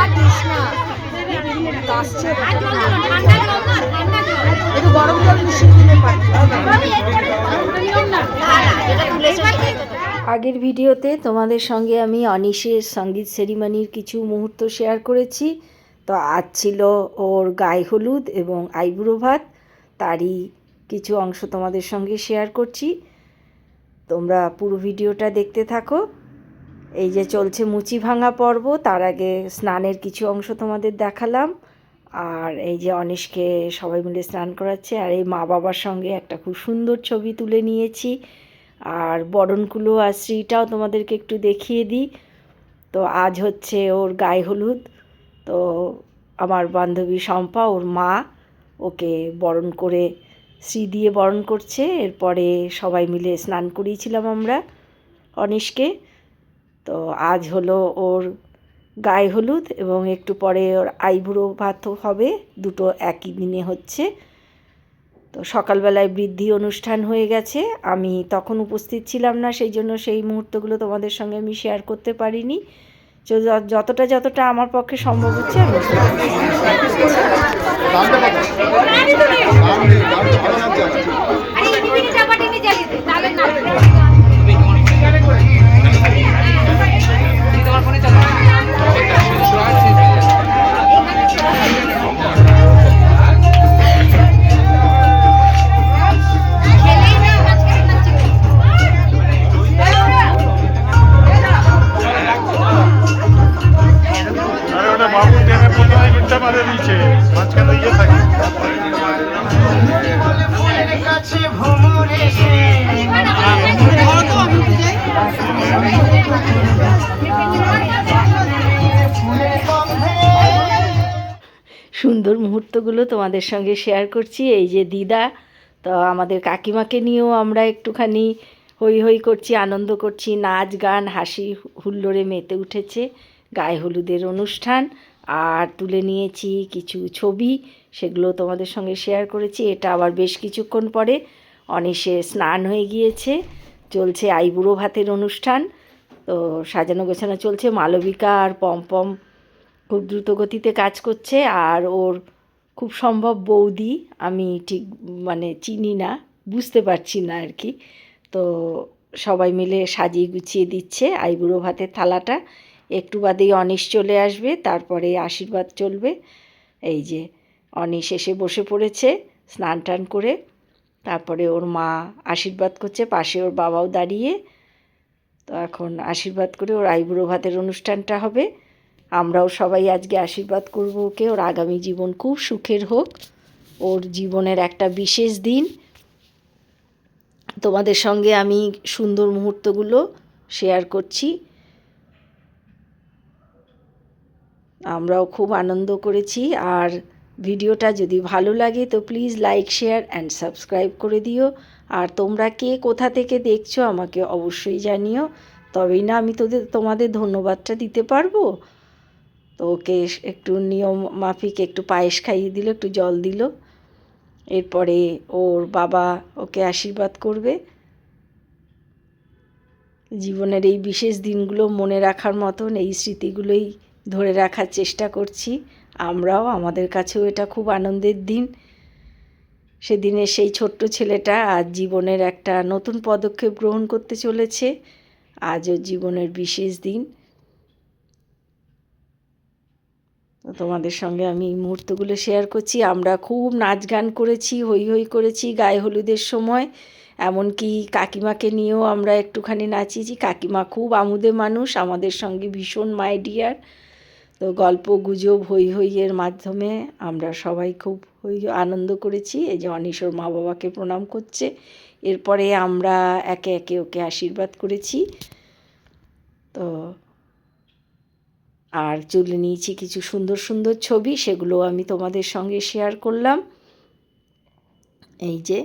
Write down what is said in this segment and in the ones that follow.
আর this না আগের ভিডিওতে তোমাদের সঙ্গে আমি অনিশের সংগীত সেরিমানির কিছু মুহূর্ত শেয়ার করেছি। তো আজ ছিল ওর গায়ে হলুদ এবং আইব্রো ভাত। তারই কিছু অংশ তোমাদের সঙ্গে শেয়ার করছি। তোমরা পুরো ভিডিওটা দেখতে থাকো। এই যে চলছে মুচি ভাঙা পর্ব, তার আগে স্নানের কিছু অংশ তোমাদের দেখালাম। আর এই যে অনিশকে সবাই মিলে স্নান করাচ্ছে, আর এই মা বাবার সঙ্গে একটা খুব সুন্দর ছবি তুলে নিয়েছি। আর বরণকুলো আর শ্রীটাও তোমাদেরকে একটু দেখিয়ে দিই। তো আজ হচ্ছে ওর গায়ে হলুদ। তো আমার বান্ধবী শম্পা, ওর মা, ওকে বরণ করে শ্রী দিয়ে বরণ করছে। এরপরে সবাই মিলে স্নান করিয়েছিলাম আমরা অনিশকে। তো আজ হলো ওর গায়ে হলুদ এবং একটু পরে ওর আইবুড়ো ভাতও হবে, দুটো একই দিনে হচ্ছে। তো সকালবেলায় বৃদ্ধি অনুষ্ঠান হয়ে গেছে, আমি তখন উপস্থিত ছিলাম না, সেই জন্য সেই মুহূর্তগুলো তোমাদের সঙ্গে আমি শেয়ার করতে পারিনি। যতটা যতটা আমার পক্ষে সম্ভব হচ্ছে, আমি সুন্দর মুহূর্তগুলো তোমাদের সঙ্গে শেয়ার করছি। এই যে দিদা, তো আমাদের কাকিমাকে নিয়েও আমরা একটুখানি হই হই করছি, আনন্দ করছি। নাচ, গান, হাসি, হুল্লোড়ে মেতে উঠেছে। গায়ে হলুদের অনুষ্ঠান। আর তুলে নিয়েছি কিছু ছবি, সেগুলো তোমাদের সঙ্গে শেয়ার করেছি। এটা আবার বেশ কিছুক্ষণ পরে অনিশে স্নান হয়ে গিয়েছে, চলছে আইবুড়ো ভাতের অনুষ্ঠান। তো সাজানো গোছানো চলছে, মালবিকা আর পমপম খুব দ্রুত গতিতে কাজ করছে। আর ওর খুব সম্ভব বৌদি, আমি ঠিক মানে চিনি না, বুঝতে পারছি না আর কি। তো সবাই মিলে সাজিয়ে গুছিয়ে দিচ্ছে আইবুড়ো ভাতের থালাটা। একটু বাদেই অনিশ চলে আসবে, তারপরে আশীর্বাদ চলবে। এই যে অনিশ এসে বসে পড়েছে, স্নান টান করে। তারপরে ওর মা আশীর্বাদ করছে, পাশে ওর বাবাও দাঁড়িয়ে। তো এখন আশীর্বাদ করে ওর আইবুড়ো ভাতের অনুষ্ঠানটা হবে। আমরাও সবাই আজকে আশীর্বাদ করব ওকে। ওর আগামী জীবন খুব সুখের হোক। ওর জীবনের একটা বিশেষ দিন। তোমাদের সঙ্গে আমি সুন্দর মুহূর্তগুলো শেয়ার করছি। আমরাও খুব আনন্দ করেছি। আর ভিডিওটা যদি ভালো লাগে তো please like share and subscribe করে দিও। আর তোমরা কে কোথা থেকে দেখছ আমাকে অবশ্যই জানিও। তবেই না আমি তোদের, তোমাদের ধন্যবাদটা দিতে পারব। তো ওকে একটু নিয়ম মাফিক একটু পায়েস খাইয়ে দিল, একটু জল দিল। এরপরে ওর বাবা ওকে আশীর্বাদ করবে। জীবনের এই বিশেষ দিনগুলো মনে রাখার মতন এই স্মৃতিগুলোই ধরে রাখার চেষ্টা করছি। আমরাও, আমাদের কাছেও এটা খুব আনন্দের দিন। সেদিনের সেই ছোট্ট ছেলেটা আজ জীবনের একটা নতুন পদক্ষেপ গ্রহণ করতে চলেছে। আজও জীবনের বিশেষ দিন। তোমাদের সঙ্গে আমি এই মুহূর্তগুলো শেয়ার করছি। আমরা খুব নাচ গান করেছি হই হই করেছি গায়ে হলুদের সময়। এমনকি কাকিমাকে নিয়েও আমরা একটুখানি নাচিয়েছি। কাকিমা খুব আমুদে মানুষ, আমাদের সঙ্গে ভীষণ মাই ডিয়ার তো গল্প গুজব হই হইয়ের মাধ্যমে আমরা সবাই খুব হই আনন্দ করেছি। এই যে অনিশোর মা বাবাকে প্রণাম করছে। এরপরে আমরা একে একে ওকে আশীর্বাদ করেছি। তো আর চলে নিয়েছি কিছু সুন্দর সুন্দর ছবি, সেগুলো আমি তোমাদের সঙ্গে শেয়ার করলাম। এই যে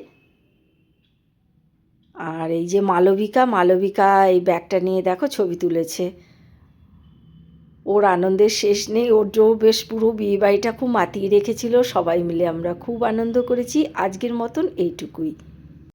আর এই যে মালবিকা মালবিকা এই ব্যাগটা নিয়ে দেখো, ছবি তুলেছে। ওর আনন্দের শেষ নেই, ওর যে বেশ পুরো বিয়ে বাড়িটা খুব মাতিয়ে রেখেছিল, সবাই মিলে আমরা খুব আনন্দ করেছি, আজকের মতন এইটুকুই।